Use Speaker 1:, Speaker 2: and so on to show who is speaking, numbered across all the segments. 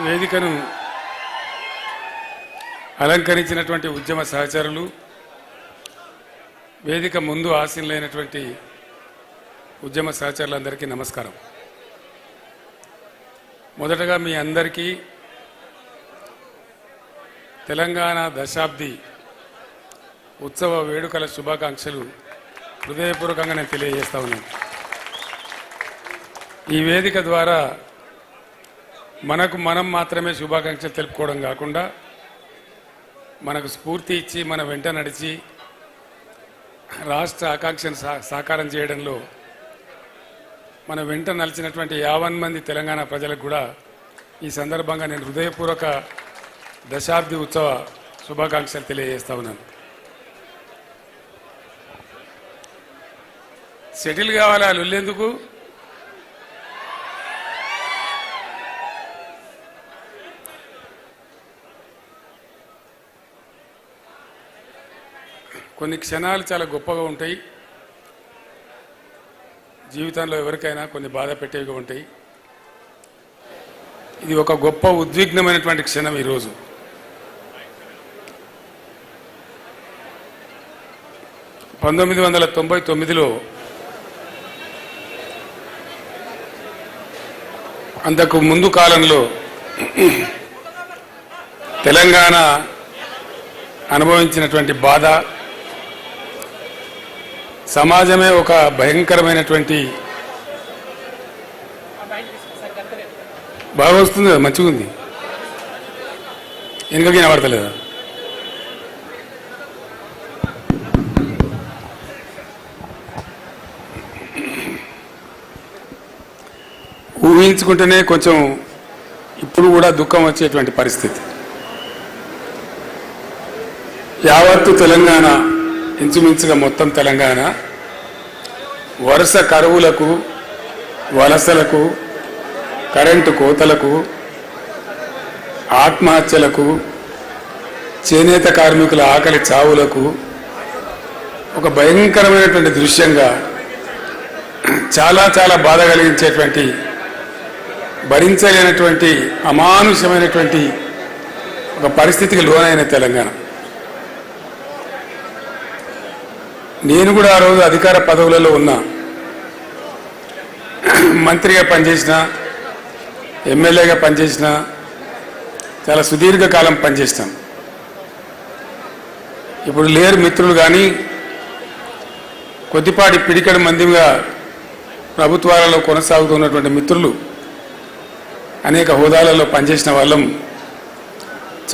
Speaker 1: వేదికను అలంకరించినటువంటి ఉద్యమ సహచరులు వేదిక ముందు ఆశీనులైనటువంటి ఉద్యమ సహచరులందరికీ నమస్కారం. మొదటగా మీ అందరికీ తెలంగాణ దశాబ్ది ఉత్సవ వేడుకల శుభాకాంక్షలు హృదయపూర్వకంగా నేను తెలియజేస్తా ఉన్నాను. ఈ వేదిక ద్వారా మనకు మనం మాత్రమే శుభాకాంక్షలు తెలుపుకోవడం కాకుండా మనకు స్ఫూర్తి ఇచ్చి మన వెంట నడిచి రాష్ట్ర ఆకాంక్షను సా సాకారం చేయడంలో మన వెంట నలిచినటువంటి యావన్ మంది తెలంగాణ ప్రజలకు కూడా ఈ సందర్భంగా నేను హృదయపూర్వక దశాబ్ది ఉత్సవ శుభాకాంక్షలు తెలియజేస్తా ఉన్నాను. సెటిల్ కావాలి వాళ్ళు కొన్ని క్షణాలు చాలా గొప్పగా ఉంటాయి. జీవితంలో ఎవరికైనా కొన్ని బాధ పెట్టేవిగా ఉంటాయి. ఇది ఒక గొప్ప ఉద్విగ్నమైనటువంటి క్షణం ఈరోజు. పంతొమ్మిది వందల తొంభై తొమ్మిదిలో అంతకు ముందు కాలంలో తెలంగాణ అనుభవించినటువంటి బాధ సమాజమే ఒక భయంకరమైనటువంటి బాగా వస్తుంది కదా మంచిగా ఉంది. వెనుకకి వినబడతలేదా? ఊహించుకుంటేనే కొంచెం ఇప్పుడు కూడా దుఃఖం వచ్చేటువంటి పరిస్థితి. యావత్తు తెలంగాణ ఇంచుమించుగా మొత్తం తెలంగాణ. వరుస కరువులకు వలసలకు కరెంటు కోతలకు ఆత్మహత్యలకు చేనేత కార్మికుల ఆకలి చావులకు ఒక భయంకరమైనటువంటి దృశ్యంగా చాలా చాలా బాధ కలిగించేటువంటి భరించలేనటువంటి అమానుషమైనటువంటి ఒక పరిస్థితికి లోనైన తెలంగాణ. నేను కూడా ఆ రోజు అధికార పదవులలో ఉన్నా. మంత్రిగా పనిచేసిన ఎమ్మెల్యేగా పనిచేసిన చాలా సుదీర్ఘకాలం పనిచేసినాం ఇప్పుడు లేరు మిత్రులు కానీ కొద్దిపాటి పిడికడి మందిగా ప్రభుత్వాలలో కొనసాగుతున్నటువంటి మిత్రులు అనేక హోదాలలో పనిచేసిన వాళ్ళం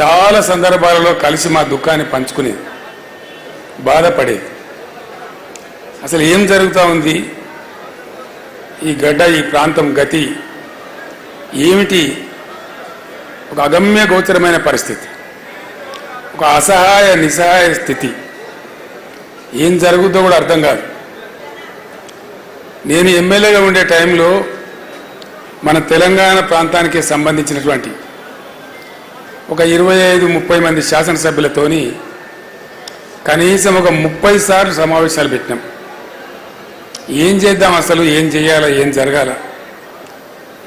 Speaker 1: చాలా సందర్భాలలో కలిసి మా దుఃఖాన్ని పంచుకుని బాధపడేది అసలు ఏం జరుగుతూ ఉంది? ఈ గడ్డ ఈ ప్రాంతం గతి ఏమిటి? ఒక అగమ్య గోచరమైన పరిస్థితి. ఒక అసహాయ నిస్సహాయ స్థితి. ఏం జరుగుతుందో కూడా అర్థం కాదు. నేను ఎమ్మెల్యేగా ఉండే టైంలో మన తెలంగాణ ప్రాంతానికి సంబంధించినటువంటి ఒక ఇరవై ఐదు ముప్పై మంది శాసనసభ్యులతోని కనీసం ఒక ముప్పై సార్లు సమావేశాలు పెట్టినాం. ఏం చేద్దాం అసలు? ఏం చేయాలా? ఏం జరగాల?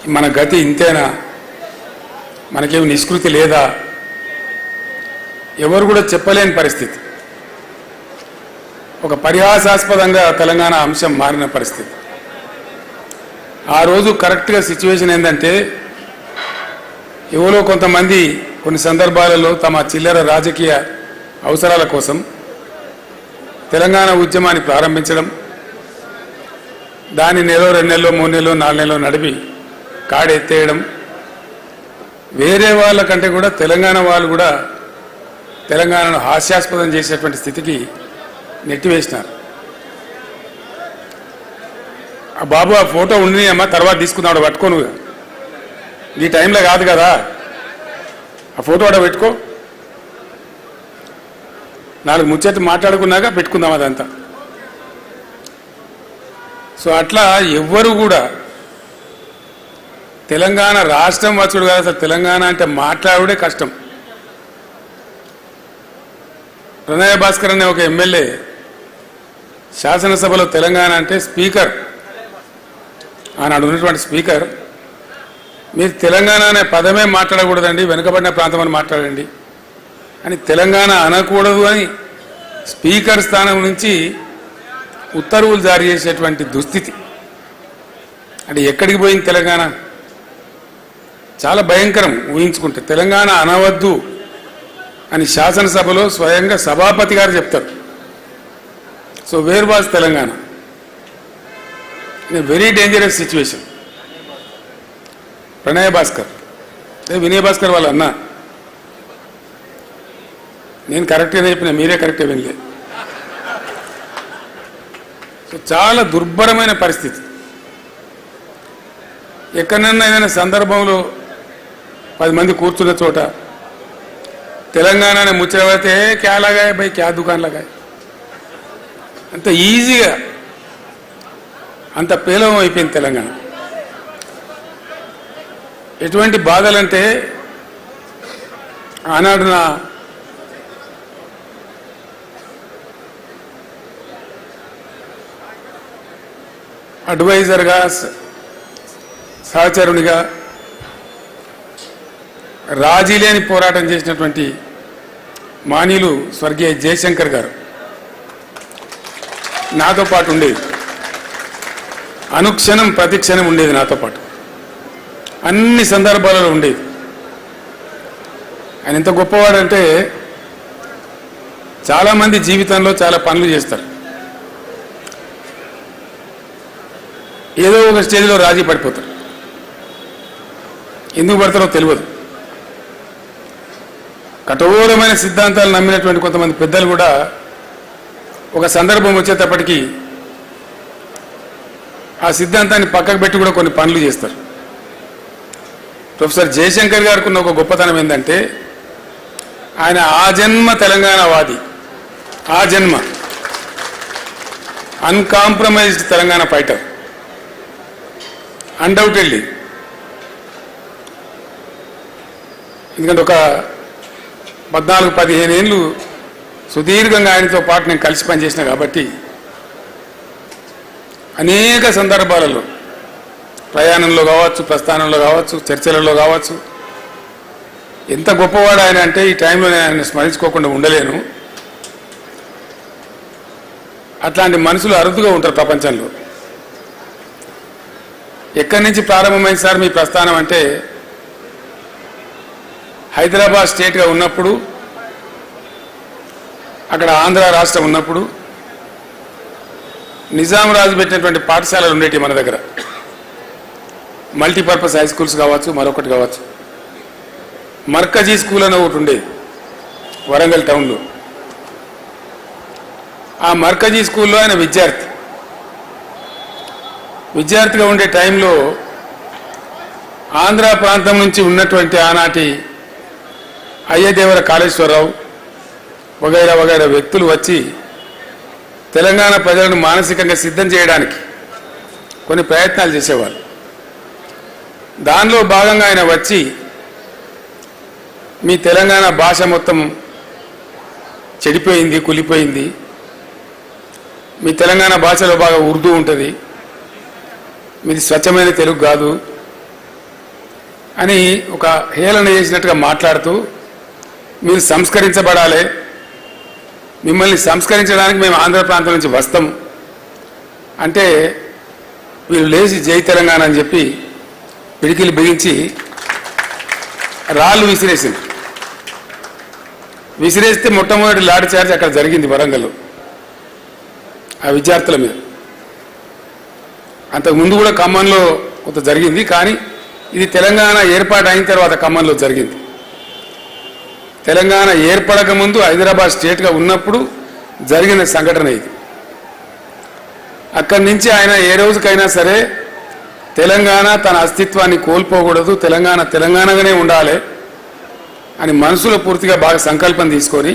Speaker 1: మన గతి ఇంతేనా? మనకేమి నిష్కృతి లేదా? ఎవరు కూడా చెప్పలేని పరిస్థితి. ఒక పరిహాసాస్పదంగా తెలంగాణ అంశం మారిన పరిస్థితి. ఆ రోజు కరెక్ట్గా సిచ్యువేషన్ ఏంటంటే ఎవరో కొంతమంది కొన్ని సందర్భాలలో తమ చిల్లర రాజకీయ అవసరాల కోసం తెలంగాణ ఉద్యమాన్ని ప్రారంభించడం దాన్ని నెలలో రెండు నెలలో మూడు నెలలో నాలుగు నెలలో నడిపి కాడెత్తేయడం వేరే వాళ్ళకంటే కూడా తెలంగాణ వాళ్ళు కూడా తెలంగాణను హాస్యాస్పదం చేసేటువంటి స్థితికి నెట్టివేసినారు. ఆ బాబు ఆ ఫోటో ఉండి అమ్మా తర్వాత తీసుకున్నాడు పట్టుకోను ఈ టైంలో కాదు కదా. ఆ ఫోటో అక్కడ పెట్టుకో. నాలుగు ముచ్చట్లు మాట్లాడుకున్నాక పెట్టుకుందాం అదంతా. సో అట్లా ఎవ్వరు కూడా తెలంగాణ రాష్ట్రం వచ్చుడు కాదు అసలు తెలంగాణ అంటే మాట్లాడుడే కష్టం. ప్రణయ భాస్కర్ అనే ఒక ఎమ్మెల్యే శాసనసభలో తెలంగాణ అంటే స్పీకర్. ఆనాడు ఉన్నటువంటి స్పీకర్. మీరు తెలంగాణ అనే పదమే మాట్లాడకూడదండి వెనుకబడిన ప్రాంతం అని మాట్లాడండి. అని తెలంగాణ అనకూడదు అని స్పీకర్ స్థానం నుంచి ఉత్తర్వులు జారీ చేసేటువంటి దుస్థితి. అంటే ఎక్కడికి పోయింది తెలంగాణ? చాలా భయంకరం ఊహించుకుంటే. తెలంగాణ అనవద్దు అని శాసనసభలో స్వయంగా సభాపతి గారు చెప్తారు. So where was Telangana very dangerous situation. Pranaya Bhaskar. అదే వినయ్ భాస్కర్ వాళ్ళ అన్న. నేను కరెక్ట్గా చెప్పిన మీరే కరెక్ట్గా వినలే. చాలా దుర్భరమైన పరిస్థితి. ఎక్కడన్నా ఏదైనా సందర్భంలో పది మంది కూర్చున్న చోట తెలంగాణ అనే ముచ్చట క్యా లగాయ బై క్యా దుకాన్ లగాయ అంత ఈజీగా అంత పేలవం అయిపోయింది తెలంగాణ. ఎటువంటి బాధలంటే ఆనాడు నా అడ్వైజర్గా సహచరునిగా రాజీ లేని పోరాటం చేసినటువంటి మానీయులు స్వర్గీయ జయశంకర్ గారు. నాతో పాటు ఉండేది. అనుక్షణం ప్రతిక్షణం ఉండేది నాతో పాటు. అన్ని సందర్భాలలో ఉండేది. ఆయన ఎంత గొప్పవాడంటే చాలామంది జీవితంలో చాలా పనులు చేస్తారు. ఏదో ఒక స్టేజ్లో రాజీ పడిపోతారు. ఎందుకు పడతారో తెలియదు. కఠోరమైన సిద్ధాంతాలు నమ్మినటువంటి కొంతమంది పెద్దలు కూడా ఒక సందర్భం వచ్చేటప్పటికి ఆ సిద్ధాంతాన్ని పక్కకు పెట్టి కూడా కొన్ని పనులు చేస్తారు. ప్రొఫెసర్ జయశంకర్ గారికి ఉన్న ఒక గొప్పతనం ఏంటంటే ఆయన ఆ జన్మ తెలంగాణవాది ఆ జన్మ అన్కాంప్రమైజ్డ్ తెలంగాణ ఫైటర్. అన్డౌటెడ్లీ ఎందుకంటే ఒక పద్నాలుగు పదిహేను ఏళ్ళు సుదీర్ఘంగా ఆయనతో పాటు నేను కలిసి పనిచేసిన కాబట్టి అనేక సందర్భాలలో ప్రయాణంలో కావచ్చు ప్రస్థానంలో కావచ్చు చర్చలలో కావచ్చు ఎంత గొప్పవాడు ఆయన అంటే ఈ టైంలో నేను ఆయన స్మరించుకోకుండా ఉండలేను. అట్లాంటి మనుషులు అరుదుగా ఉంటారు ప్రపంచంలో. ఎక్కడి నుంచి ప్రారంభమైంది సార్ మీ ప్రస్థానం అంటే హైదరాబాద్ స్టేట్గా ఉన్నప్పుడు అక్కడ ఆంధ్ర రాష్ట్రం ఉన్నప్పుడు నిజాం రాజు పెట్టినటువంటి పాఠశాలలు ఉండేవి మన దగ్గర. మల్టీపర్పస్ హై స్కూల్స్ కావచ్చు మరొకటి కావచ్చు. మర్కజీ స్కూల్ అని ఒకటి ఉండేది వరంగల్ టౌన్లో. ఆ మర్కజీ స్కూల్లో ఆయన విద్యార్థి. విద్యార్థిగా ఉండే టైంలో ఆంధ్ర ప్రాంతం నుంచి ఉన్నటువంటి ఆనాటి అయ్యదేవర కాళేశ్వరరావు వగైరా వగైరా వ్యక్తులు వచ్చి తెలంగాణ ప్రజలను మానసికంగా సిద్ధం చేయడానికి కొన్ని ప్రయత్నాలు చేసేవాళ్ళు. దానిలో భాగంగా ఆయన వచ్చి మీ తెలంగాణ భాష మొత్తం చెడిపోయింది కులిపోయింది. మీ తెలంగాణ భాషలో బాగా ఉర్దూ ఉంటుంది. మీది స్వచ్ఛమైన తెలుగు కాదు అని ఒక హేళన చేసినట్టుగా మాట్లాడుతూ మీరు సంస్కరించబడాలి. మిమ్మల్ని సంస్కరించడానికి మేము ఆంధ్ర ప్రాంతం నుంచి వస్తాం. అంటే వీళ్ళు లేచి జై తెలంగాణ అని చెప్పి పిడికిలు బిగించి రాళ్ళు విసిరేసింది. విసిరేస్తే మొట్టమొదటి లాడ్ చార్జ్ అక్కడ జరిగింది వరంగల్లో ఆ విద్యార్థుల మీద. అంతకు ముందు కూడా ఖమ్మంలో కొంత జరిగింది కానీ ఇది తెలంగాణ ఏర్పాటు అయిన తర్వాత ఖమ్మంలో జరిగింది. తెలంగాణ ఏర్పడక ముందు హైదరాబాద్ స్టేట్గా ఉన్నప్పుడు జరిగిన సంఘటన ఇది. అక్కడి నుంచి ఆయన ఏ రోజుకైనా సరే తెలంగాణ తన అస్తిత్వాన్ని కోల్పోకూడదు తెలంగాణ తెలంగాణగానే ఉండాలి అని మనసులో పూర్తిగా బాగా సంకల్పం తీసుకొని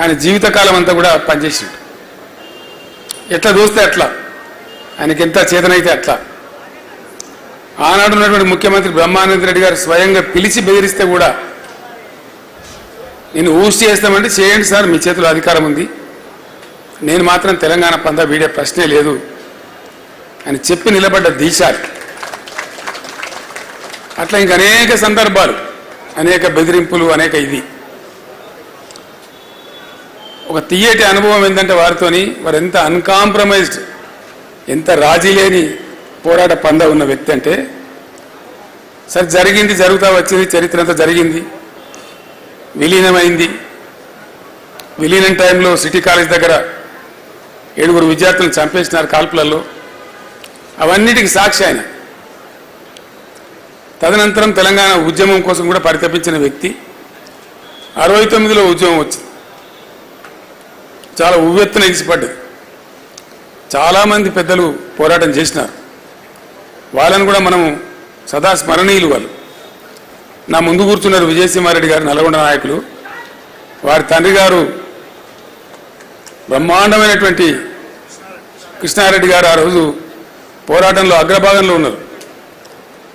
Speaker 1: ఆయన జీవితకాలం అంతా కూడా పనిచేసిండు. ఎట్లా చూస్తే అట్లా. ఆయనకి ఎంత చేతనైతే అట్లా. ఆనాడు ఉన్నటువంటి ముఖ్యమంత్రి బ్రహ్మానంద రెడ్డి గారు స్వయంగా పిలిచి బెదిరిస్తే కూడా నేను ఊసి చేస్తామంటే చేయండి సార్ మీ చేతిలో అధికారం ఉంది. నేను మాత్రం తెలంగాణ పందా వీడే ప్రశ్నే లేదు. అని చెప్పి నిలబడ్డ దీశాలు. అట్లా ఇంక అనేక సందర్భాలు అనేక బెదిరింపులు అనేక ఇది. ఒక తీయటి అనుభవం ఏంటంటే వారితోని వారు ఎంత అన్కాంప్రమైజ్డ్ ఎంత రాజీ లేని పోరాట పంద ఉన్న వ్యక్తి అంటే సరే జరిగింది జరుగుతా వచ్చింది చరిత్ర అంతా జరిగింది విలీనమైంది. విలీనం టైంలో సిటీ కాలేజ్ దగ్గర ఏడుగురు విద్యార్థులను చంపేసినారు కాల్పులలో. అవన్నిటికి సాక్షి ఆయన. తదనంతరం తెలంగాణ ఉద్యమం కోసం కూడా పరితపించిన వ్యక్తి. అరవై తొమ్మిదిలో ఉద్యమం వచ్చింది. చాలా ఉవ్వెత్తున ఎగిసిపడ్డది. చాలామంది పెద్దలు పోరాటం చేసినారు. వాళ్ళని కూడా మనము సదా స్మరణీయులు వాళ్ళు. నా ముందు కూర్చున్నారు విజయసింహారెడ్డి గారు నల్గొండ నాయకులు. వారి తండ్రి గారు బ్రహ్మాండమైనటువంటి కృష్ణారెడ్డి గారు ఆ రోజు పోరాటంలో అగ్రభాగంలో ఉన్నారు.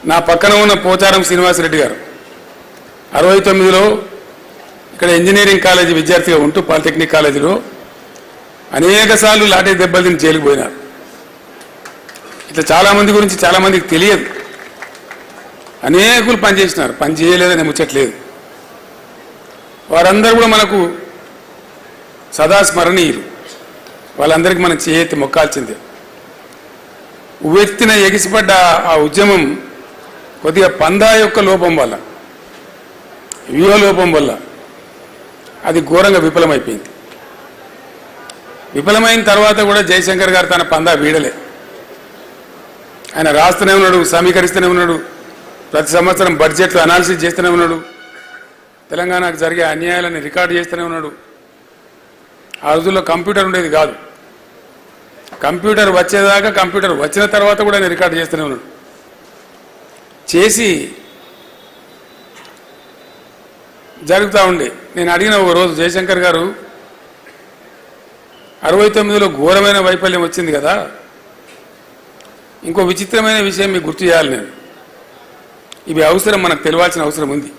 Speaker 1: నా పక్కన ఉన్న పోచారం శ్రీనివాసరెడ్డి గారు. అరవై తొమ్మిదిలో ఇక్కడ ఇంజనీరింగ్ కాలేజీ విద్యార్థిగా ఉంటూ పాలిటెక్నిక్ కాలేజీలో అనేక సార్లు లాఠీ దెబ్బలు తిని జైలుకు పోయినారు. ఇట్లా చాలామంది గురించి చాలామందికి తెలియదు. అనేకులు పనిచేసినారు పని చేయలేదని ముచ్చట్లేదు వారందరూ కూడా మనకు సదా స్మరణీయులు. వాళ్ళందరికీ మనం చేయెత్తి మొక్కాల్సిందే ఉవ్వెత్తిన ఎగిసిపడ్డ ఆ ఉద్యమం కొద్దిగా పందా యొక్క లోపం వల్ల వ్యూహ లోపం వల్ల అది ఘోరంగా విఫలమైపోయింది. విఫలమైన తర్వాత కూడా జయశంకర్ గారు తన పందా వీడలే. ఆయన రాస్తూనే ఉన్నాడు సమీకరిస్తూనే ఉన్నాడు ప్రతి సంవత్సరం బడ్జెట్లు అనాలిసిస్ చేస్తూనే ఉన్నాడు. తెలంగాణకు జరిగే అన్యాయాలని రికార్డు చేస్తూనే ఉన్నాడు. ఆ రోజుల్లో కంప్యూటర్ ఉండేది కాదు. కంప్యూటర్ వచ్చేదాకా కంప్యూటర్ వచ్చిన తర్వాత కూడా నేను రికార్డు చేస్తూనే ఉన్నాడు. చేసి జరుగుతూ ఉండే. నేను అడిగిన ఒక రోజు జయశంకర్ గారు అరవై తొమ్మిదిలో ఘోరమైన వైఫల్యం వచ్చింది కదా. ఇంకో విచిత్రమైన విషయం మీకు గుర్తు చేయాలి నేను. ఇవి అవసరం మనకు తెలియాల్సిన అవసరం ఉంది.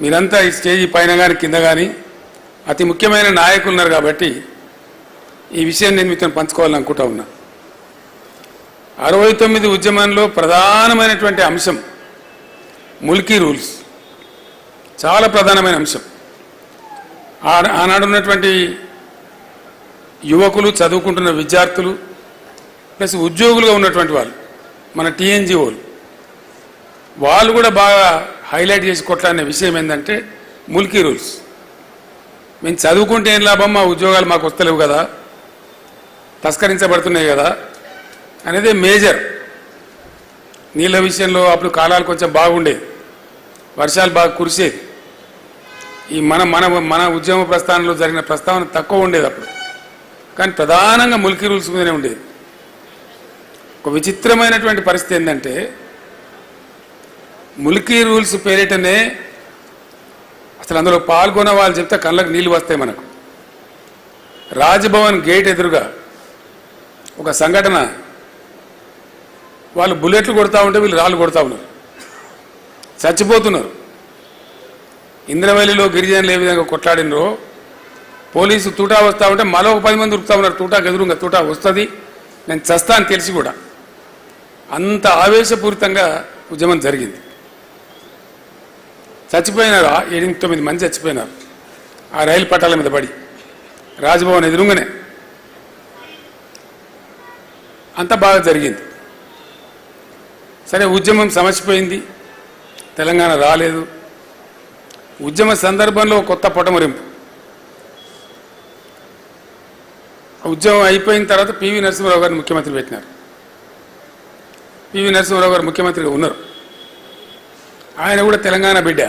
Speaker 1: మీరంతా ఈ స్టేజీ పైన కానీ కింద కానీ అతి ముఖ్యమైన నాయకులు ఉన్నారు కాబట్టి ఈ విషయం నేను మీతో పంచుకోవాలనుకుంటా ఉన్నా. అరవై తొమ్మిది ఉద్యమంలో ప్రధానమైనటువంటి అంశం ముల్కీ రూల్స్. చాలా ప్రధానమైన అంశం. ఆ- ఆనాడు ఉన్నటువంటి యువకులు చదువుకుంటున్న విద్యార్థులు ప్లస్ ఉద్యోగులుగా ఉన్నటువంటి వాళ్ళు మన టీఎన్జిఓలు వాళ్ళు కూడా బాగా హైలైట్ చేసి కొట్లాడిన విషయం ఏంటంటే ముల్కీ రూల్స్. మేము చదువుకుంటే ఏం లాభం? మా ఉద్యోగాలు మాకు వస్తలేవు కదా. తస్కరించబడుతున్నాయి కదా. అనేది మేజర్. నీళ్ళ విషయంలో అప్పుడు కాలాలు కొంచెం బాగుండేది. వర్షాలు బాగా కురిసేది. ఈ మన మన మన ఉద్యమ ప్రస్థానంలో జరిగిన ప్రస్తావన తక్కువ ఉండేది అప్పుడు. కానీ ప్రధానంగా ముల్కీ రూల్స్ మీదనే ఉండేది. ఒక విచిత్రమైనటువంటి పరిస్థితి ఏంటంటే ములికి రూల్స్ పేరిటనే అసలు అందులో పాల్గొన్న వాళ్ళు చెప్తే కళ్ళకు నీళ్ళు వస్తాయి మనకు. రాజ్భవన్ గేట్ ఎదురుగా ఒక సంఘటన. వాళ్ళు బుల్లెట్లు కొడతా ఉంటే వీళ్ళు రాళ్ళు కొడతా ఉన్నారు. చచ్చిపోతున్నారు. ఇంద్రవల్లిలో గిరిజనులు ఏ విధంగా కొట్లాడినరో పోలీసు తూటా వస్తా ఉంటే మరో ఒక పది మంది ఉరుకుతా ఉన్నారు. తూటా గదురుగా తూటా వస్తుంది. నేను చస్తా అని తెలిసి కూడా అంత ఆవేశపూరితంగా ఉద్యమం జరిగింది. చచ్చిపోయినారు? ఎనిమిది తొమ్మిది మంది చచ్చిపోయినారు. ఆ రైలు పట్టాల మీద పడి. రాజ్భవన్ ఎదురుగానే. అంత బాగా జరిగింది. సరే ఉద్యమం సమసిపోయింది. తెలంగాణ రాలేదు. ఉద్యమ సందర్భంలో కొత్త పొటమరింపు ఆ ఉద్యమం అయిపోయిన తర్వాత పివి నరసింహరావు గారిని ముఖ్యమంత్రి పెట్టినారు. పివి నరసింహారావు గారు ముఖ్యమంత్రిగా ఉన్నారు. ఆయన కూడా తెలంగాణ బిడ్డ.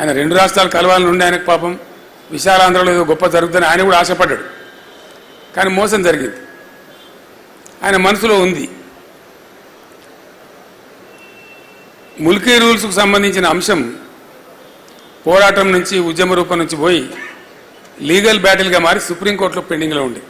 Speaker 1: ఆయన రెండు రాష్ట్రాలు కలవాలని ఉండే ఆయనకు పాపం. విశాలాంధ్రలో ఏదో గొప్ప జరుగుతుందని ఆయన కూడా ఆశపడ్డాడు. కానీ మోసం జరిగింది. ఆయన మనసులో ఉంది. ముల్కీ రూల్స్కు సంబంధించిన అంశం పోరాటం నుంచి ఉద్యమ రూపం నుంచి పోయి లీగల్ బ్యాటిల్గా మారి సుప్రీంకోర్టులో పెండింగ్లో ఉంది